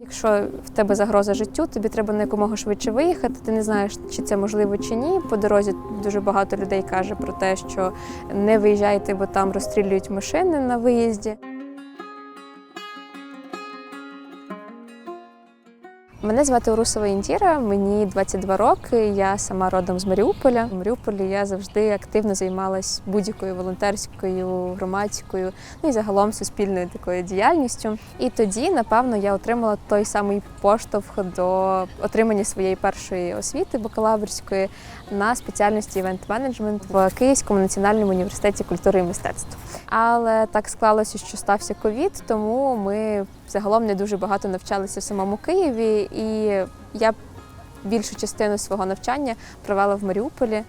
Якщо в тебе загроза життю, тобі треба на якомога швидше виїхати. Ти не знаєш, чи це можливо чи ні. По дорозі дуже багато людей каже про те, що не виїжджайте, бо там розстрілюють машини на виїзді. Мене звати Урусова Інтіра, мені 22 роки. Я сама родом з Маріуполя. В Маріуполі я завжди активно займалась будь-якою волонтерською, громадською, ну і загалом суспільною такою діяльністю. І тоді, напевно, я отримала той самий поштовх до отримання своєї першої освіти бакалаврської на спеціальності івент-менеджмент в Київському національному університеті культури і мистецтв. Але так склалося, що стався ковід, тому ми загалом не дуже багато навчалися в самому Києві, і я більшу частину свого навчання провела в Маріуполі.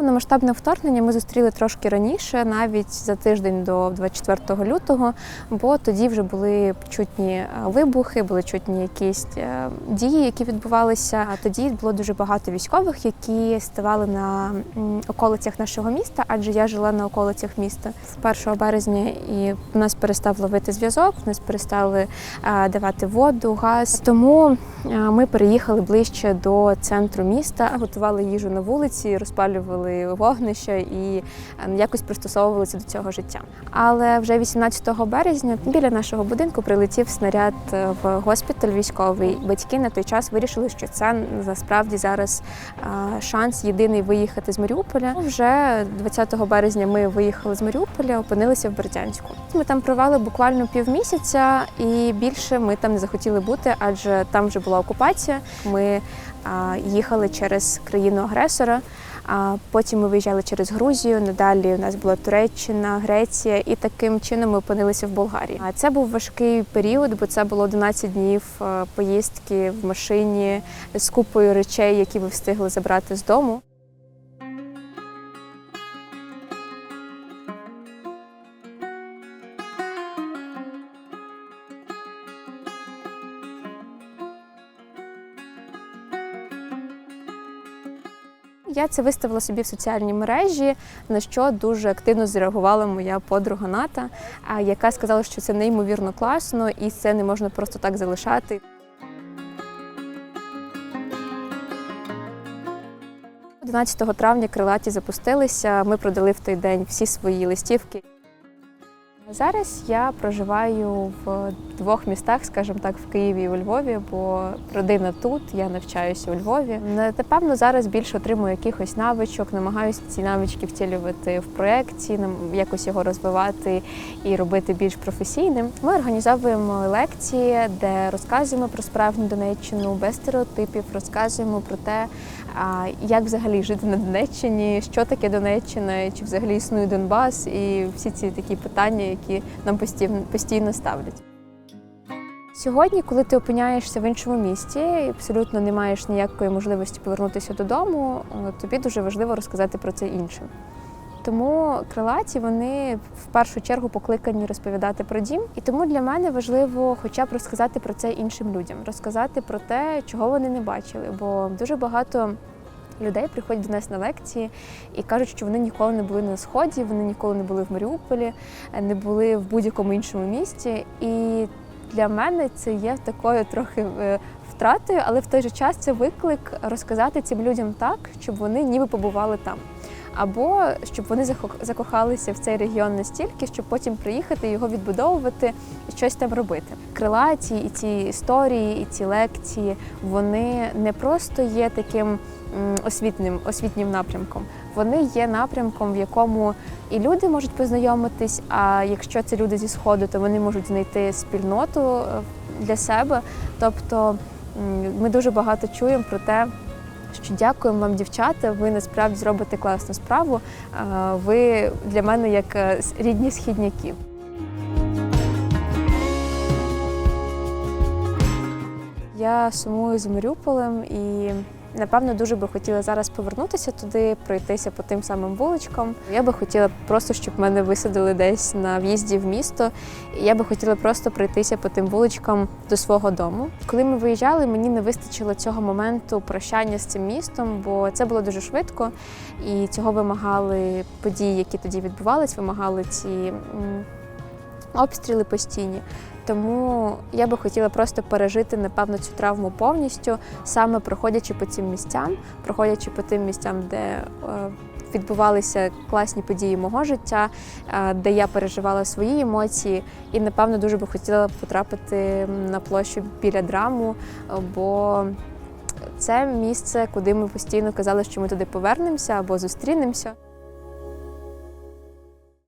Повномасштабне вторгнення ми зустріли трошки раніше, навіть за тиждень до 24 лютого, бо тоді вже були чутні е, вибухи, були чутні якісь е, дії, які відбувалися. А тоді було дуже багато військових, які ставали на околицях нашого міста, адже я жила на околицях міста з 1 березня, і нас перестав ловити зв'язок, нас перестали е, давати воду, газ. Тому ми переїхали ближче до центру міста, готували їжу на вулиці, розпалювали вогнища і е, якось пристосовувалися до цього життя. Але вже 18 березня біля нашого будинку прилетів снаряд е, в госпіталь військовий. Батьки на той час вирішили, що це насправді зараз е, шанс єдиний виїхати з Маріуполя. Вже 20 березня ми виїхали з Маріуполя, опинилися в Бердянську. Ми там провели буквально півмісяця, і більше ми там не захотіли бути, адже там вже була окупація. Ми їхали через країну агресора. А потім ми виїжджали через Грузію. Надалі у нас була Туреччина, Греція, і таким чином ми опинилися в Болгарії. А це був важкий період, бо це було 11 днів е, поїздки в машині з купою речей, які ви встигли забрати з дому. Я це виставила собі в соціальній мережі, на що дуже активно зреагувала моя подруга Ната, яка сказала, що це неймовірно класно і це не можна просто так залишати. 11 травня крилаті запустилися. Ми продали в той день всі свої листівки. Зараз я проживаю в двох містах, скажімо так, в Києві і у Львові, бо родина тут, я навчаюся у Львові. Напевно, зараз більше отримую якихось навичок, намагаюся ці навички втілювати в проєкті, якось його розвивати і робити більш професійним. Ми організовуємо лекції, де розказуємо про справжню Донеччину без стереотипів, розказуємо про те, як взагалі жити на Донеччині, що таке Донеччина, чи взагалі існує Донбас, і всі ці такі питання, які нам постійно, постійно ставлять. Сьогодні, коли ти опиняєшся в іншому місті і абсолютно не маєш ніякої можливості повернутися додому, тобі дуже важливо розказати про це іншим. Тому крилаті вони в першу чергу покликані розповідати про дім. І тому для мене важливо хоча б розказати про це іншим людям, розказати про те, чого вони не бачили. Бо дуже багато людей приходять до нас на лекції і кажуть, що вони ніколи не були на сході, вони ніколи не були в Маріуполі, не були в будь-якому іншому місті. І для мене це є такою трохи е, втратою, але в той же час це виклик розказати цим людям так, щоб вони ніби побували там. Або щоб вони закохалися в цей регіон настільки, щоб потім приїхати його відбудовувати і щось там робити. Крилаті і ці історії, і ці лекції вони не просто є таким освітнім, освітнім напрямком. Вони є напрямком, в якому і люди можуть познайомитись. А якщо це люди зі сходу, то вони можуть знайти спільноту е, для себе. Тобто ми дуже багато чуємо про те, що дякуємо вам, дівчата. Ви насправді зробите класну справу. Ви для мене як е, рідні східняки. Я сумую з Маріуполем і напевно дуже би хотіла зараз повернутися туди, пройтися по тим самим вуличкам. Я би хотіла просто, щоб мене висадили десь на в'їзді в місто. Я би хотіла просто пройтися по тим вуличкам до свого дому. Коли ми виїжджали, мені не вистачило цього моменту прощання з цим містом, бо це було дуже швидко, і цього вимагали події, які тоді відбувались, вимагали ці обстріли постійні. Тому я би хотіла просто пережити, напевно, цю травму повністю, саме проходячи по цим місцям, проходячи по тим місцям, де е, відбувалися класні події мого життя, е, де я переживала свої емоції. І, напевно, дуже би хотіла потрапити на площу біля драму, бо це місце, куди ми постійно казали, що ми туди повернемося або зустрінемося.